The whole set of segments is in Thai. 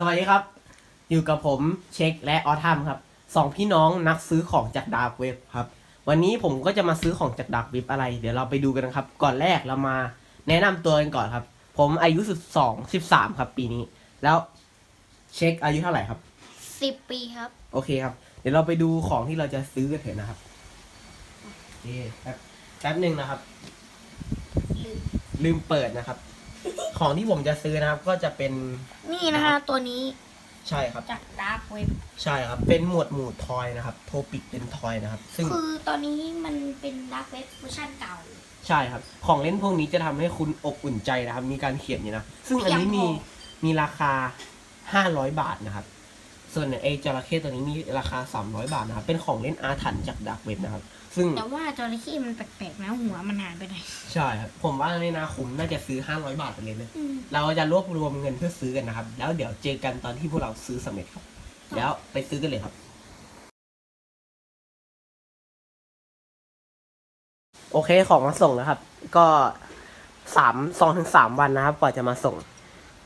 สวัสดีครับ อยู่กับผมเช็คและออทัมครับสองพี่น้องนักซื้อของจากดาร์กเว็บครับ วันนี้ผมก็จะมาซื้อของจากดาร์กเว็บอะไร เดี๋ยวเราไปดูกันนะครับ ก่อนแรกเรามาแนะนำตัวกันก่อนครับ ผมอายุสิบสองสิบสามครับปีนี้ แล้วเช็คอายุเท่าไหร่ครับสิบปีครับ โอเคครับ เดี๋ยวเราไปดูของที่เราจะซื้อกันเถอะนะครับโอเคแป๊บแป๊บหนึ่งนะครับ ลืมลืมเปิดนะครับ ของที่ผมจะซื้อนะครับก็จะเป็นนี่นะคะตัวนี้ใช่ครับ จากดาร์กเว็บใช่ครับ เป็นหมวดหมู่ทอยนะครับ โทปิกเป็นทอยนะครับ ซึ่งคือตอนนี้มันเป็นดาร์กเว็บเวอร์ชันเก่า ใช่ครับ ของเล่นพวกนี้จะทำให้คุณอบอุ่นใจนะครับ มีการเขียนอยู่นะ ซึ่งอันนี้มีเพียงพอมีราคา500บาทนะครับ ส่วนไอ้จระเข้ตัวนี้มีราคา 300 บาทนะครับ เป็นของเล่นอาถรรพ์จากดักเว็บนะครับ ซึ่งแต่ว่าจระเข้มันแปลกๆนะหัวมันหายไปไหนใช่ครับ ผมว่าในนาคุ้มน่าจะซื้อ 500 บาทไปเลยเลยอืมเราจะรวบรวมเงินเพื่อซื้อกันนะครับ แล้วเดี๋ยวเจอกันตอนที่พวกเราซื้อสำเร็จครับ แล้วไปซื้อกันเลยครับ โอเคของมาส่งแล้วครับ ก็สามสองถึงสามวันนะครับกว่าจะมาส่ง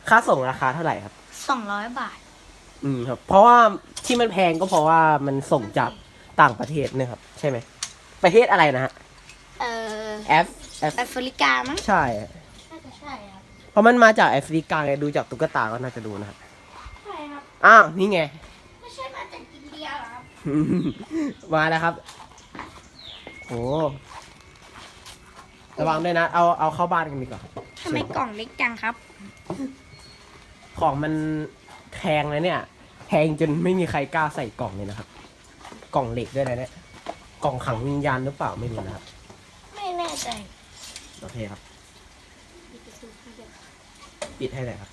ค่าส่งราคาเท่าไหร่ครับสองร้อยบาท อืมครับ เพราะว่าที่มันแพงก็เพราะว่ามันส่งจากต่างประเทศเนะครับ ใช่ไหม ประเทศอะไรนะฮะเอ่อแอฟแอฟแอฟริกามั้งใช่ น่าจะใช่ครับเพราะมันมาจากแอฟริกาไงดูจากตุ๊กตาก็น่าจะดูนะครับใช่ครับ อ้าวนี่ไง ไม่ใช่มาจากอินเดียเหรอครับมาแล้วครับโอ้ระวังด้วยนะ เอาเอาเข้าบ้านกันดีกว่า ทำไมกล่องเล็กจังครับ ของมัน แพงเลยเนี่ยแพงจนไม่มีใครกล้าใส่กล่องเลยนะครับ กล่องเหล็กด้วยนะเนี่ยกล่องขังวิญญาณหรือเปล่าไม่รู้นะครับ ไม่แน่ใจโอเคครับ ปิดให้เลยครับ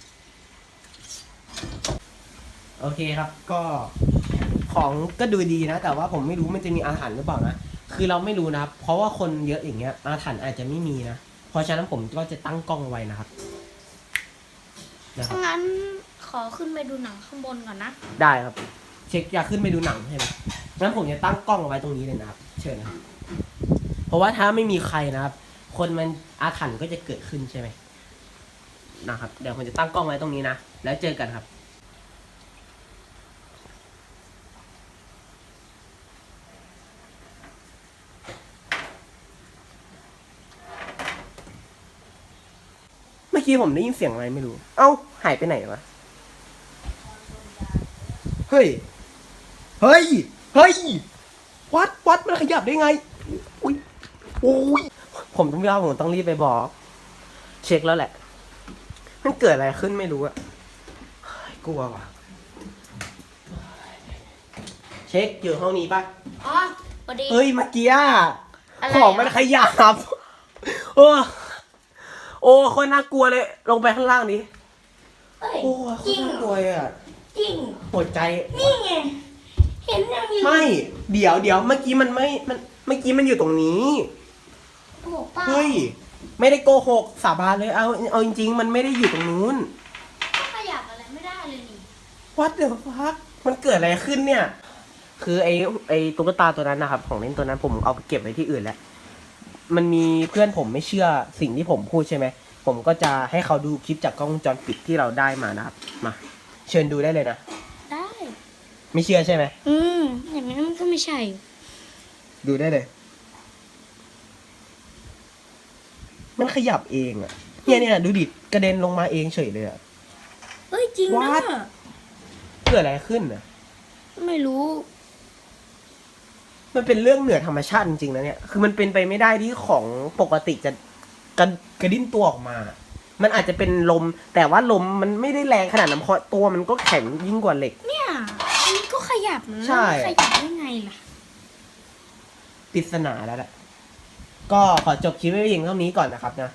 โอเคครับก็ของก็ดูดีนะ แต่ว่าผมไม่รู้มันจะมีอาถรรพ์หรือเปล่านะคือเราไม่รู้นะครับ เพราะว่าคนเยอะอย่างเงี้ยอาถรรพ์อาจจะไม่มีนะเพราะฉะนั้นผมก็จะตั้งกล้องไว้นะครับนะครับ งั้น ขอขึ้นไปดูหนังข้างบนก่อนนะ ได้ครับ เช็คอยากขึ้นไปดูหนังใช่ไหมงั้นผมจะตั้งกล้องเอาไว้ตรงนี้เลยนะครับ เชิญนะครับ เพราะว่าถ้าไม่มีใครนะครับ คนมันอาถรรพ์ก็จะเกิดขึ้นใช่ไหมนะครับ เดี๋ยวผมจะตั้งกล้องไว้ตรงนี้นะ แล้วเจอกันครับ เมื่อกี้ผมได้ยินเสียงอะไรไม่รู้ เอ้า หายไปไหนวะ เฮ้ย เฮ้ย เฮ้ย วัด วัด มันขยับได้ไง อุ้ยโอ้ย ผมต้องยาผมต้องรีบไปบอก เช็คแล้วแหละ มันเกิดอะไรขึ้นไม่รู้อะเฮ้ยกลัวว่ะ เช็คอยู่ห้องนี้ปะอ๋อพอดี เฮ้ย เมื่อกี้อะอะไรของมันอะขยับ โอ้ โอ้คนน่ากลัวเลย ลงไปข้างล่างดิ เอ้ยโอ้ยคจรินงน่าเหรกลัอวเลยอะ จริง หัวใจ นี่ไง เห็นยังอยู่ไม่ เดี๋ยวเดี๋ยวเมื่อกี้มันไม่ มัน เมื่อกี้มันอยู่ตรงนี้ โอ้โหป้าเฮ้ย ไม่ได้โกหกสาบานเลย เอา เอาจริงๆ มันไม่ได้อยู่ตรงนู้น ก็ขยับอะไรไม่ได้เลยนี่ วัดเดี๋ยวพักมันเกิดอะไรขึ้นเนี่ย คือไอ้ไอ้ตุ๊กตาตัวนั้นนะครับ ของเล่นตัวนั้นผมเอาไปเก็บไว้ที่อื่นแล้ว มันมีเพื่อนผมไม่เชื่อสิ่งที่ผมพูดใช่ไหม ผมก็จะให้เขาดูคลิปจากกล้องวงจรปิดที่เราได้มานะครับ มา เชิญดูได้เลยนะ ได้ ไม่เชื่อใช่ไหม อืมอย่างนั้นมันก็ไม่ใช่ ดูได้เลย มันขยับเองอะเนี่ยเนี่ยดูดิกระเด็นลงมาเองเฉยเลยอะเฮ้ยจริงนะ What? เกิดอะไรขึ้นอะไม่รู้ มันเป็นเรื่องเหนือธรรมชาติจริงๆนะเนี่ย คือมันเป็นไปไม่ได้ที่ของปกติจะกระกระดิ้นตัวออกมา มันอาจจะเป็นลม แต่ว่าลมมันไม่ได้แรงขนาดนั้นเพราะตัวมันก็แข็งยิ่งกว่าเหล็ก เนี่ยอันนี้ก็ขยับนะใช่ ขยับได้ไงล่ะ ปริศนาแล้วแหละ ก็ขอจบคลิปไว้เพียงเท่านี้ก่อนนะครับนะ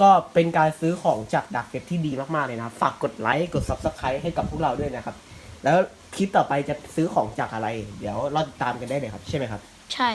ก็เป็นการซื้อของจากดักเก็บที่ดีมากๆเลยนะครับ ฝากกดไลค์ กด subscribe ให้กับพวกเราด้วยนะครับ แล้วคลิปต่อไปจะซื้อของจากอะไร เดี๋ยวเราติดตามกันได้เลยครับ ใช่ไหมครับ ใช่